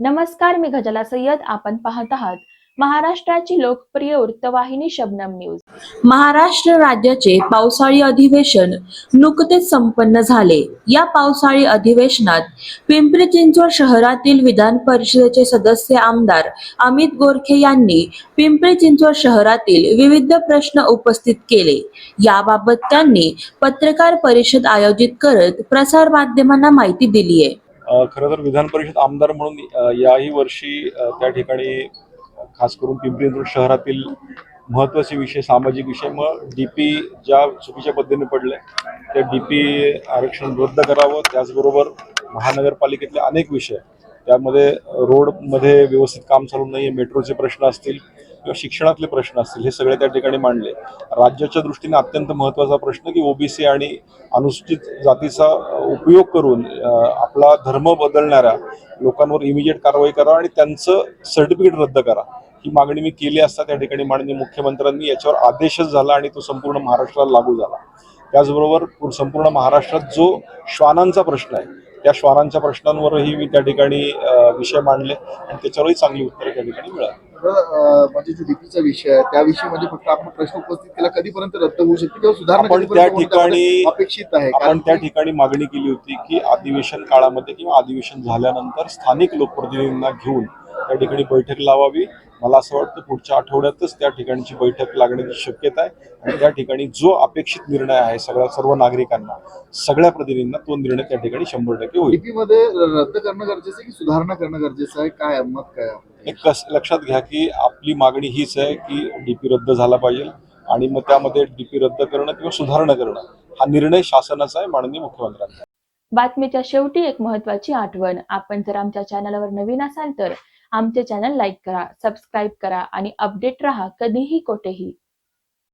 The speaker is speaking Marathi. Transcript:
नमस्कार मी गजला सय्यद. आपण पाहत आहात महाराष्ट्राची लोकप्रिय वृत्तवाहिनी शबनम न्यूज. महाराष्ट्र राज्याचे पावसाळी अधिवेशन नुकतेच संपन्न झाले. या पावसाळी अधिवेशनात पिंपरी चिंचवड शहरातील विधान परिषदेचे सदस्य आमदार अमित गोरखे यांनी पिंपरी चिंचवड शहरातील विविध प्रश्न उपस्थित केले. याबाबत त्यांनी पत्रकार परिषद आयोजित करत प्रसार माध्यमांना माहिती दिली आहे खरं तर विधान परिषद आमदार म्हणून याही वर्षी त्या ठिकाणी खास करून पिंपरी चिंचवड शहरातील महत्त्वाचे विषय सामाजिक विषय मग डी पी ज्या चुकीच्या पद्धतीने पडले त्या डी पी आरक्षण रद्द करावं त्याचबरोबर महानगरपालिकेतले अनेक विषय त्यामध्ये रोडमध्ये व्यवस्थित काम चालू नाही मेट्रोचे प्रश्न असतील किंवा शिक्षणातले प्रश्न असतील हे सगळे त्या ठिकाणी मांडले. राज्याच्या दृष्टीने अत्यंत महत्त्वाचा प्रश्न की ओबीसी आणि अनुसूचित जातीचा उपयोग करून आपला धर्म बदलणाऱ्या लोकांवर इमिजिएट कारवाई करा आणि त्यांचं सर्टिफिकेट रद्द करा. ही मागणी मी केली असता त्या ठिकाणी माननीय मुख्यमंत्र्यांनी याच्यावर आदेशच झाला आणि तो संपूर्ण महाराष्ट्राला लागू झाला. त्याचबरोबर संपूर्ण महाराष्ट्रात जो श्वानांचा प्रश्न आहे त्या श्वानांच्या प्रश्नांवरही मी त्या ठिकाणी विषय मांडले आणि त्याच्यावरही चांगली उत्तरं त्या ठिकाणी मिळाली. म्हणजे जो डीपीचा विषय आहे त्याविषयी म्हणजे फक्त आपण प्रश्न उपस्थित केला कधीपर्यंत रद्द होऊ शकते किंवा सुधारणा त्या ठिकाणी अपेक्षित आहे आपण कारण त्या की ठिकाणी मागणी केली होती की अधिवेशन काळामध्ये किंवा अधिवेशन झाल्यानंतर स्थानिक लोकप्रतिनिधींना घेऊन त्या ठिकाणी बैठक लावावी. मला असं वाटतं पुढच्या आठवड्यातच त्या ठिकाणची बैठक लागण्याची शक्यता आहे आणि त्या ठिकाणी जो अपेक्षित निर्णय आहे सगळ्या सर्व नागरिकांना सगळ्या प्रतिनिधींना तो निर्णय त्या ठिकाणी शंभर टक्के होईल. डीपी मध्ये रद्द करणं गरजेचं आहे की सुधारणा करणं गरजेचं आहे? काय मत काय? एक कस लक्षात घ्या की आपली मागणी हीच आहे की डीपी रद्द झाला पाहिजे आणि मग त्यामध्ये डीपी रद्द करणं किंवा सुधारणा करणं हा निर्णय शासनाचा आहे माननीय मुख्यमंत्र्यांचा. बातमीच्या शेवटी एक महत्त्वाची आठवण. आपण जर आमच्या चॅनलवर नवीन असाल तर आमचे चॅनल लाईक करा सबस्क्राईब करा आणि अपडेट राहा कधीही कोठेही.